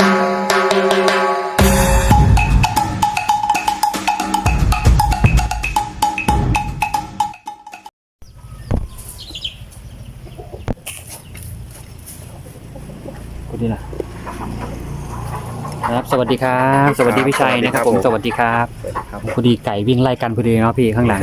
กูดีละครับ สวัสดีครับ สวัสดีพี่ชัยนะครับผม สวัสดีครับ ครับพอดีไก่วิ่งไล่กันพอดีเนาะพี่ข้างหลัง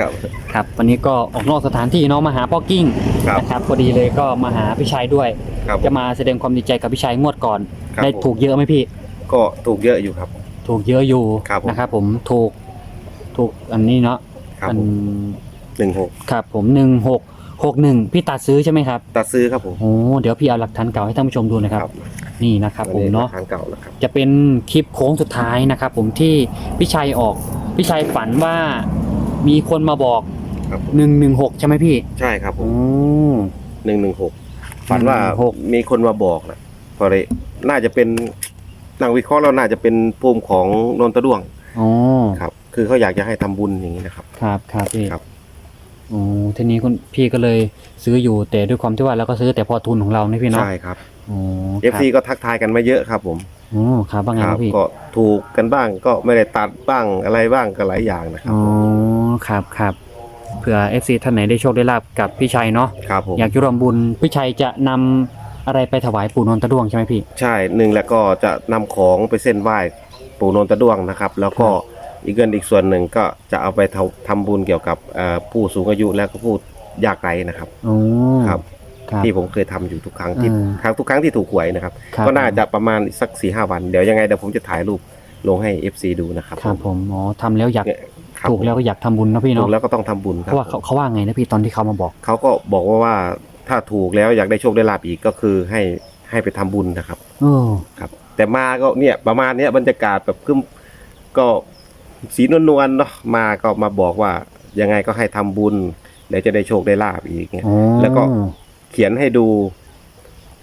ครับ ครับ วันนี้ก็ออกนอกสถานที่เนาะมาหาพ่อกิ้งครับ นะครับพอดีเลยก็มาหาพี่ชัยด้วย ครับ จะมาแสดงความดีใจกับพี่ชัยงวดก่อน ครับได้ผมถูกเยอะไหมพี่ ก็ถูกเยอะอยู่ครับ ถูกเยอะอยู่ครับผม นะครับผมถูกถูกอันนี้เนาะครับอันผมหนึ่งหกครับผมหนึ่งหกหกหนึ่งพี่ตัดซื้อใช่ไหมครับตัดซื้อครับผมโอ้เดี๋ยวพี่เอาหลักฐานเก่าให้ท่านผู้ชมดูนะครับ นี่นะครับผมเนาะ ทางเก่าแล้วครับ จะเป็นคลิปโค้งสุดท้ายนะครับผมที่พี่ชัยออกพี่ชัยฝันว่ามีคนมาบอกครับผม หนึ่งหนึ่งหกใช่ไหมพี่ใช่ครับผโอ้ มหนึ่งหนึ่งหกฝันว่า116มีคนมาบอกนะพอเลย น่าจะเป็นนักวิเคราะห์เราน่าจะเป็นภูมิของนนทดวงโอ้ครับ คือเขาอยากจะให้ทำบุญอย่างนี้นะครับ ครับครับพี่ครับ โอ้ทีนี้คุณพี่ก็เลยซื้ออยู่แต่ด้วยความที่ว่าเราก็ซื้อแต่พอทุนของเรานี่พี่เนาะใช่ครับโอ้เอฟซีก็ทักทายกันมาเยอะครับ ผมโอ้ครับว่าไงคครัรับพี่ก็ถูกกันบ้างก็ไม่ได้ตัดบ้างอะไรบ้างก็หลายอย่างนะครับอ๋อครับครับเผื่อเอฟซีท่านไหนได้โชคได้ลาบกับพี่ชัยเนาะ ครับผม อยากจะร่วมบุญพี่ชัยจะนำ อะไรไปถวายปู่นนทดวงใช่ไหมพี่ใช่หนึ่งแล้วก็จะนำของไปเส้นไหว้ปู่นนทดวงนะครับ แล้วก็อีกเงินอีกส่วนหนึ่งก็จะเอาไปทำทำบุญเกี่ยวกับเอ่อผู้สูงอายุและก็ผู้ยากไร้นะครับ โอ้ครับ ครับ ที่ผมเคยทำอยู่ทุกครั้งที่อืมครั้งทุกครั้งที่ถูกหวยนะครับ ครับ ก็น่าจะประมาณสักสี่ห้าวัน เดี๋ยวยังไงเดี๋ยวผมจะถ่ายรูปลงให้ FC ดูนะครับครับผมอ๋อทำแล้วอยากครับถูกแล้วก็อยากทำบุญนะพี่ถูเนาะกแล้วก็ต้องทำบุญคเพรับราะว่าเขาเขาว่าไงนะพี่ตอนที่เขามาบอก เขาก็บอกว่าว่า ถ้าถูกแล้วอยากได้โชคได้ลาบอีกก็คือให้ให้ไปทำบุญนะครับเออครับ แต่มาก็เนี่ยประมาณเนี้ยบรรยากาศแบบคึมก็สีนวลๆเนาะมาก็มาบอกว่ายังไงก็ให้ทำบุญเดี๋ยวจะได้โชคได้ลาบอีกเนี่ยอ๋อแล้วก็เขียนให้ดู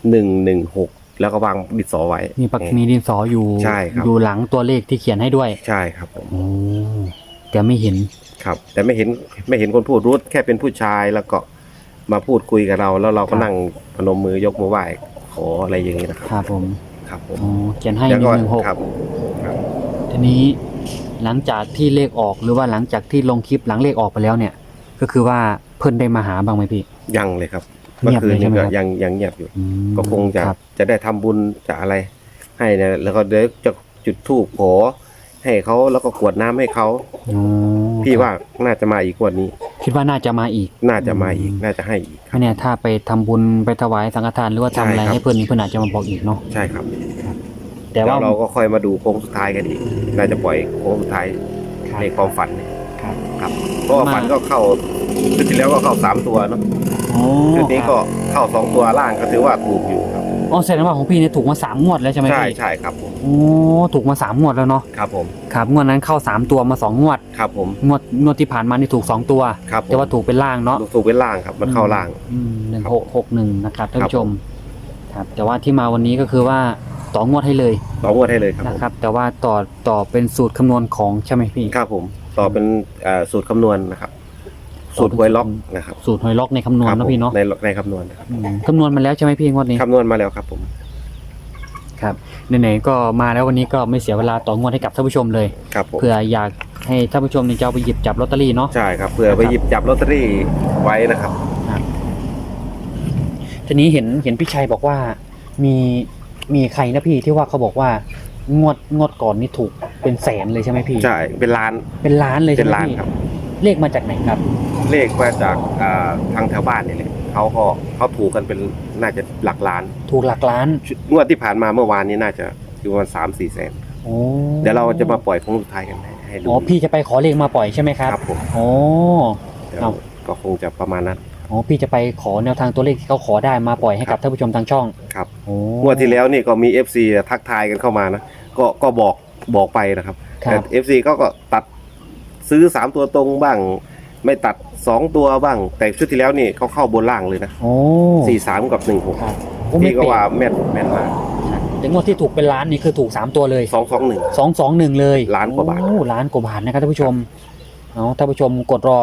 หนึ่งหนึ่งหกแล้วก็วางดินสอไว้ มีปากมีดินสออยู่ใช่ครับอยู่หลังตัวเลขที่เขียนให้ด้วย ใช่ครับผมโอ้แต่ไม่เห็นครับ แต่ไม่เห็นไม่เห็นคนพูดรู้แค่เป็นผู้ชายแล้วก็ มาพูดคุยกับเราแล้วเราก็ครับนั่งพนมมือยกมือไหว้ขออะไรอย่างนี้นะครับครับผมครับผมอ๋อเขียนให้หแล้วนึ่ก็งหนึ่งหกครับครับทีนี้หลังจากที่เลขออกหรือว่าหลังจากที่ลงคลิปหลังเลขออกไปแล้วเนี่ย ก็คือว่าเพิ่นได้มาหาบ้างไหมพี่ ยังเลยครับเงีเมื่อยบคืนเลยใช่นี้ไหมก็ครับยังยังเงียบอยู่อืมก็คงจะรับจะได้ทำบุญจะอะไร ให้นะแล้วก็เดี๋ยวจะจุดธูปขอให้เขาแล้วก็กรวดน้ำให้เขาอ๋อพี่ว่าน่าจะมาอีกงวันนี้ คิดว่าน่าจะมาอีก น่าจะมาอีกน่าจะให้อีกไม่แน่ถ้าไปทำบุญไปถวายสังฆทานหรือว่าทำอะไรใช่ครับให้เพื่อนนี้เพื่อนอาจจะมาบอกอีกเนาะใช่ครับแต่ว่าแล้วเราก็ค่อยมาดูโค้งสุดท้ายกันอีกน่าจะปล่อยโค้งสุดท้ายครับในความฝันเนี่ยครับครับเพราะว่ามาฝันก็เข้าชุดที่แล้วก็เข้าสามตัวเนาะโอ้ชุดนี้ก็เข้าสองตัวล่างก็ถือว่าถูกอยู่ครับ อ๋อแสดงว่าของพี่เนี่ยถูกมาสามงวดแล้วใช่ไหมใช่พี่ใช่ครับผมโอ้ถูกมาสามงวดแล้วเนาะครับผมครับงวดนั้นเข้าสามตัวมาสองงวด ครับผมงวดงวดที่ผ่านมานี่ถูกสองตัว ครับผมแต่ว่าถูกเป็นล่างเนาะ ถูกเป็นล่างครับมันเข้าล่างหนึ่งครับหกหกหนึ่งนะครับท่านครับผู้ชม ครับ แต่ว่าที่มาวันนี้ก็คือว่าต่องวดให้เลยต่องวดให้เลยครับผนะมครับ แต่ว่าต่อต่อเป็นสูตรคำนวณของใช่ไหมพี่ ครับผมต่อเป็นเอ่อสูตรคำนวณนะครับ สูตรหวยล็อกนะครับสูตรหอยล็อกในคำนวณครับนะผมพี่เนาะในในคำนวณนะครับอืมคำนวณมาแล้วใช่ไหมพี่งวดนี้คำนวณมาแล้วครับผมครับไหนๆก็มาแล้ววันนี้ก็ไม่เสียเวลาต่องวดให้กับท่านผู้ชมเลยครับผมเผื่ออยากให้ท่านผู้ชมเนี่ยจะเอาไปหยิบจับลอตเตอรี่เนาะ ใช่ครับเผื่อไปหยิบจับลอตเตอรี่ไว้นะครับ ทีนี้เห็นเห็นพี่ชัยบอกว่ามีมีใครนะพี่ที่ว่าเขาบอกว่างวดงวดก่อนนี่ถูกเป็นแสนเลยใช่ไหมพี่ ใช่เป็นล้านเป็นล้านเลยเป็ใช่นไหมล้านพี่ครับ เลขมาจากไหนครับเลขมาจากอ่าทางแถวบ้านนี่แหละเขาก็เขาถูกกันเป็นน่าจะหลักล้านถูกหลักล้านชุดงวดที่ผ่านมาเมื่อวานนี้น่าจะอยู่ประมาณสามสี่แสนโอ้เดี๋ยวเราจะมาปล่อยของสุดท้ายกันให้ให้ดูอ๋อพี่จะไปขอเลขมาปล่อยใช่ไหมครับครับผมโอ้ เดี๋ยวครับ ก็คงจะประมาณนั้นอ๋อพี่จะไปขอแนวทางตัวเลขที่เขาขอได้มาปล่อยให้กับท่านผู้ชมทางช่องครับ โอ้งวดที่แล้วนี่ก็มี FC ทักทายกันเข้ามานะ ก็ก็บอกบอกไปนะครับ ครัแต่ บ FC ก็ก็ตัด ซื้อสามตัวตรงบ้าง ไม่ตัดสองตัวบ้าง แต่ชุดที่แล้วนี่เขาเข้าบนล่างเลยนะโอ้สี่สามกับหนึ่งหกครับโอ้ไม่พี่ก็เปลี่ยว่านแม่นแม่นมากแต่งวดที่ถูกเป็นล้านนี่คือถูกสามตัวเลยสองสองหนึ่ง สองสองหนึ่งเลยล้านกว่าบาท โอ้ล้านกว่าบาทนะครับท่านผู้ชมเอาท่านผู้ชมกดรอ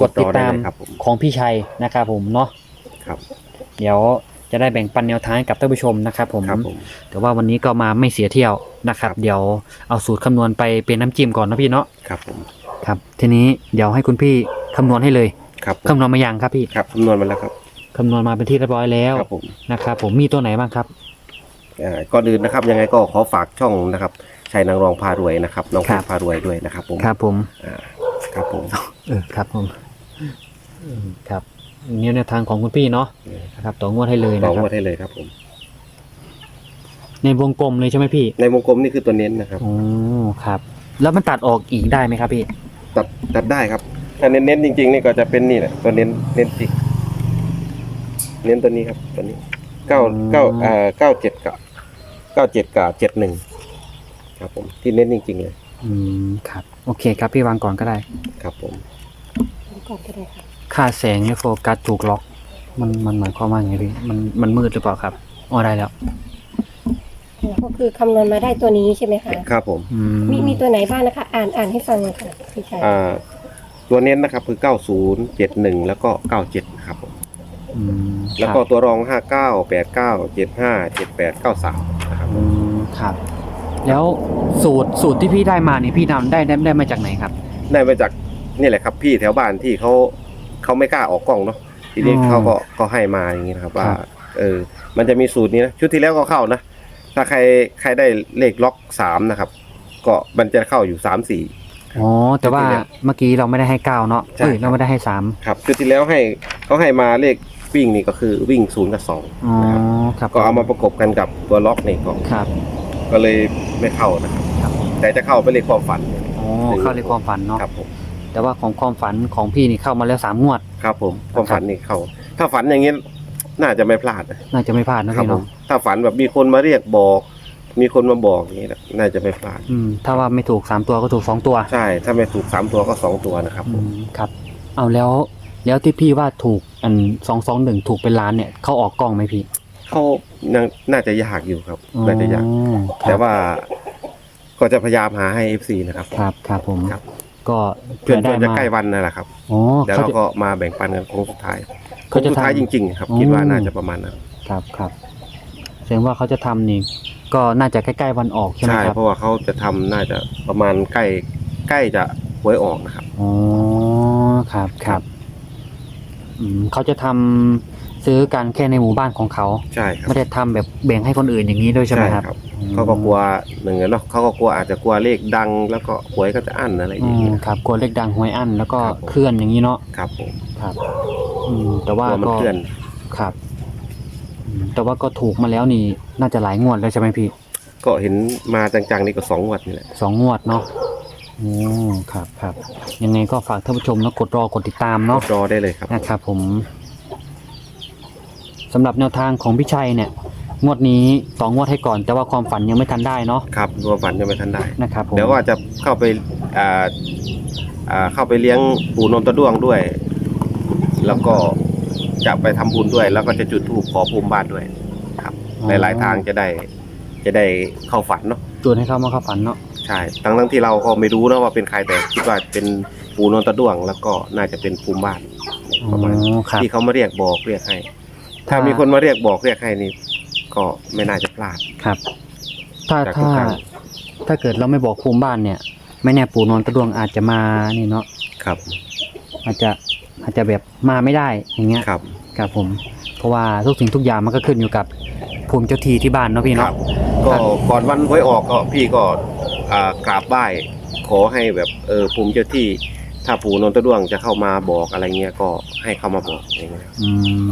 กดติดตามรอได้เลยครับผม ของพี่ชัยนะครับผมเนาะครับ เดี๋ยวจะจะได้แบ่งปันแนวทางให้กับท่านผู้ชมนะครับผม ครับผม แต่ว่าวันนี้ก็มาไม่เสียเที่ยวนะครับ ครับ เดี๋ยวเอาสูตรคำนวณไปเป็นน้ำจิ้มก่อนนะพี่เนาะครับผม ครับ ทีนี้เดี๋ยวให้คุณพี่คำนวณให้เลยครับผมคำนวณมายังครับพี่ครับคำนวณมาแล้วครับคำนวณมาเป็นที่เรียบร้อยแล้วครับผมนะครับผมมีตัวไหนบ้างครับอ่าก่อนอื่นนะครับ ยังไงก็ขอฝากช่องนะครับชัยนางรองพารวยนะครับน้องครัเพบชรพารวยด้วยนะครับ ผมครับผมอ่าครับผมเออครับผมอืมครับนี่แนวทางของคุณพี่เนาะนะครับต่องวดให้เลยลนะองครับมาได้เลยครับผม ในวงกลมเลยใช่ไหมพี่ในวงกลมนี่คือตัวเน้นนะครับ โอ้ครับ แล้วมันตัดออกอีกได้ไหมครับพี่ ตัดตัดได้ครับ ถ้าเน้นๆจริงๆนี่ก็จะเป็นนี่แหละตัวเน้นเน้นจิกเน้นตัวนี้ครับ ตัวนี้เก้าอืมเก้าเอ่อเก้าเจ็ดกับเก้าเจ็ดกับเจ็ดหนึ่งครับผมที่เน้นจริงๆเลยอืมครับ โอเคครับพี่วางก่อนก็ได้ ครับผมก่อนก็ได้ค่ะค่าแสงเนี่ยโฟกัสถูกล็อก มันมันหมายความว่าไงพี่มันมันมืดหรือเปล่าครับอ๋อได้แล้ว ก็คือคำนวณมาได้ตัวนี้ใช่ไหมคะ ครับผมอืมมีมีตัวไหนบ้างนะคะ อ่านอ่านให้ฟังหน่อยค่ะพี่ชายอ่าตัวเน้นนะครับคือเก้าศูนย์เจ็ดหนึ่งแล้วก็เก้าเจ็ดครับผมอืมแล้วก็ตัวรองห้าเก้าแปดเก้าเจ็ดห้าเจ็ดแปดเก้าสามนะครับอืมครับ แล้วสูตรสูตรที่พี่ได้มานี่พี่นำได้ได้ได้มาจากไหนครับ ได้มาจากนี่แหละครับพี่แถวบ้านที่เขาเขาไม่กล้าออกกล้องเนาะทีนี้อ๋อเขาก็ก็ให้มาอย่างนี้นะครับว่าครับ เออมันจะมีสูตรนี้นะชุดที่แล้วก็เข้านะ ถ้าใครใครได้เลขล็อกสามนะครับ ก็มันจะเข้าอยู่สามสี่ อ๋อ แต่ว่าชุดที่แล้วเมื่อกี้เราไม่ได้ให้เก้าเนาะใช่ เอ้ยครับเราไม่ได้ให้สามครับชุดที่แล้วให้เขาให้มาเลขวิ่งนี่ก็คือวิ่งศูนย์กับสองอ๋อ นะครับครับก็เอามาประกบกันกับตัวล็อกนี่ก็ครับก็เลยไม่เข้านะครับ ครับแต่จะเข้าไปเลขความฝัน อ๋อเข้าในความฝันเนาะครับผมแต่ว่าของความฝันของพี่นี่เข้ามาแล้วสามงวด ครับผม ความฝันนี่เข้า ถ้าฝันอย่างนี้ น่าจะไม่พลาดนะน่าจะไม่พลาดนะครับพี่ผเนาะมถ้าฝันแบบมีคนมาเรียกบอก มีคนมาบอกอย่างนี้นะน่าจะไม่พลาด อืมถ้าว่าไม่ถูกสามตัวก็ถูกสองตัวใช่ ถ้าไม่ถูกสามตัวก็สองตัวนะครับผอืมมครับ เอาแล้วแล้วที่พี่ว่าถูกอันสองสองหนึ่งถูกเป็นล้านเนี่ยเขาออกกล้องไหมพี่เขาน่าน่าจะยากอยู่ครับ น่าจะยาก อ๋อครับแต่ว่าก็จะพยายามหาให้ FC นะครับ ครับครับผมครับ ก็เพื่อนได้เพื่อนจะมาใกล้วันนั่นแหละครับอ๋อเดี๋ยวเขาเราจะ ก็มาแบ่งปันกันโค้งสุดท้ายโค้เขางจะสุดท้ายทำจริงๆครับอืมคิดว่าน่าจะประมาณนั้นครับครับแสดงว่าเขาจะทำนี่ก็น่าจะใกล้ๆวันออกใช่ไหมใช่ครับเพราะว่าเขาจะทำน่าจะประมาณใกล้ใกล้จะหวยออกนะครับ อ๋อครับครับอืมเขาจะทำ ซื้อกันแค่ในหมู่บ้านของเขา ใช่ครับไม่ได้ทำแบบแบ่งให้คนอื่นอย่างนี้ด้วยใช่ไหมครับเขาก็กลัวหนึ่งอะเนาะเขาก็กลัวอาจจะกลัวเลขดัง แล้วก็หวยก็จะอั้นอะไรออืย่างมเงี้ย ครับกลัวเลขดังหวยอั้นแล้วก็ครับผม เคลื่อนอย่างนี้เนาะครับผมครับ อืมแต่กว่าลัวมันก็เคลื่อนครับอืมแต่ว่าก็ถูกมาแล้วนี่น่าจะหลายงวดแล้วใช่ไหมพี่ก็เห็นมาจังๆนี่ก็สองงวดนี่แหละสองงวดเนาะอืมครับครับยังไงก็ฝากท่านผู้ชมนะกดรอกดติดตามเนาะ รอได้เลยครับนะครับผม สำหรับแนวทางของพี่ชัยเนี่ยงวดนี้สองงวดให้ก่อน แต่ว่าความฝันยังไม่ทันได้เนาะครับตัวฝันยังไม่ทันได้ นะครับผมเดี๋ยวว่าจะเข้าไปอ่าอ่าเข้าไปเลี้ยงปู่นนทด้วงด้วย แล้วก็จะไปทำบุญด้วย แล้วก็จะจุดธูปขอภูมิบ้านด้วย ครับหลายๆทางจะได้ จะได้เข้าฝันเนาะชวนให้เข้ามาเข้าฝันเนาะใช่ทั้งทั้งที่เราก็ไม่รู้นะว่าเป็นใครแต่คิดว่าเป็นปู่นนทด้วง แล้วก็น่าจะเป็นภูมิบ้านอ๋ประมาณอครับที่เขามาเรียกบอกเรียกให้ ถ้าถ้ามีมีคนมาเรียกบอกเรียกให้นี่ก็ไม่น่าจะพลาด ครับ ถ้าจากทุถ้ากครั้ง ถ้าเกิดเราไม่บอกภูมิบ้านเนี่ย ไม่แน่ปู่นนท์ตะดวงอาจจะมานี่เนาะครับอาจจะอาจจะแบบมาไม่ได้อย่างเงี้ยครับ ครับผม เพราะว่าทุกสิ่งทุกอย่างมันก็ขึ้นอยู่กับภูมิเจ้าที่ที่บ้านเนาะพี่ครัเนาะ บ ก็ก่อนวันหวยออกก็พี่ก็อ่ากราบไหว้ขอให้แบบเออภูมิเจ้าที่ ถ้าปู่นนทด้วงจะเข้ามาบอกอะไรเงี้ยก็ให้เข้ามาบอกอย่างเงี้ยอื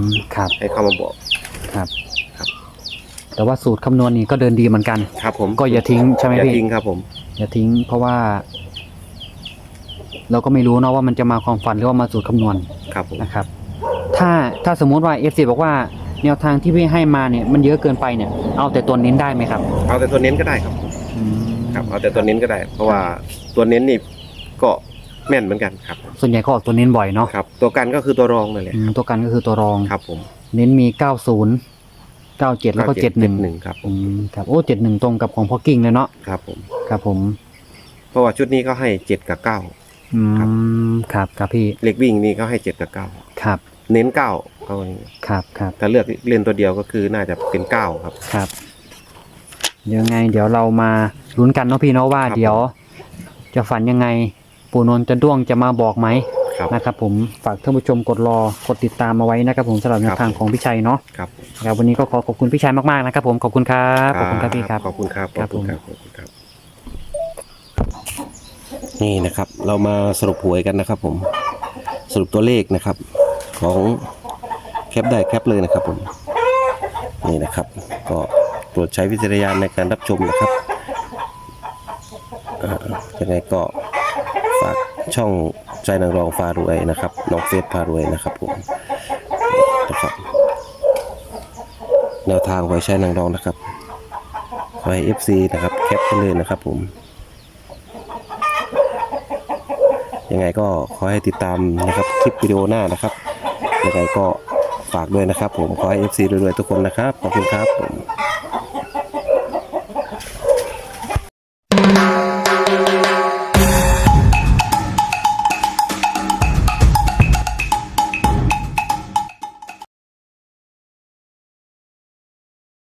มครับ ให้เข้ามาบอกครับ ครับ แต่ว่าสูตรคำนวณนี่ก็เดินดีเหมือนกัน ครับผมก็อย่าทิ้งใช่ไหมอย่าพี่ ทิ้งครับผม อย่าทิ้งเพราะว่า เราก็ไม่รู้เนาะว่ามันจะมาความฝันหรือว่ามาสูตรคำนวณครับผม นะครับ ถ้าถ้าสมมุติว่าเอฟซีบอกว่าแนวทางที่พี่ให้มาเนี่ยมันเยอะเกินไปเนี่ย เอาแต่ตัวเน้นได้ไหมครับเอาแต่ตัวเน้นก็ได้ครับ อืมครับ เอาแต่ตัวเน้นก็ได้ เพราะว่าตัวเน้นนี่ก็ แม่นเหมือนกันครับส่วนใหญ่ก็ออกตัวเน้นบ่อยเนาะครับ ตัวกันก็คือตัวรองนั่นแหละอืมตัวกันก็คือตัวรอง ครับผมเน้นมี 90 97 แล้วก็ 71หนึ่งครับผอืมมครับ โอ้ 71 ตรงกับของพ่อกิ้งเลยเนาะ ครับผม ครับผม เพราะว่าชุดนี้เขาให้เจ็ดกับเก้า อืครับ ม ครับ ครับพี่ เล็กวิ่งนี่เขาให้เจ็ดกับเก้าครับ เน้นเก้าเขาว่าอย่างนี้ครับ ครับ ถ้าเลือกเล่นตัวเดียวก็คือน่าจะเป็นเก้าครับ ครับเดี๋ยวไงเดี๋ยวเรามาลุ้นกันเนาะพี่เนาะว่าครับ เดี๋ยว จะฝันยังไง ปู่นนท์จะด้วงจะมาบอกไหมครับ นะครับผมฝากท่านผู้ชมกดรอกดติดตามมาไว้นะครับผมสำหรับแนวทางของพี่ชัยเนาะครับ ครับวันนี้ก็ขอขอบคุณพี่ชัยมากๆนะครับผมขอบคุณครับขอบคุณครับพี่ครับ ขอบคุณครับครับขอบคุณครับผมขอบคุณครับ นี่นะครับ เรามาสรุปหวยกันนะครับ ผมสรุปตัวเลขนะครับ ของแคปได้แคปเลยนะครับผมนี่นะครับ ก็โปรดใช้วิจารณญาณในการรับชมนะครับเอ่อยังไงก็ ฝากช่องใจนางรองฟารวยนะครับน้องเฟสพารวยนะครับผมนะครับแนวทางไว้ใช้นางรองนะครับขอให้ FC นะครับแคปไปเลยนะครับผมยังไงก็ขอให้ติดตามนะครับคลิปวิดีโอหน้านะครับยังไงก็ฝากด้วยนะครับ ผมขอให้ FC รวยๆทุกคนนะครับขอบคุณครับผม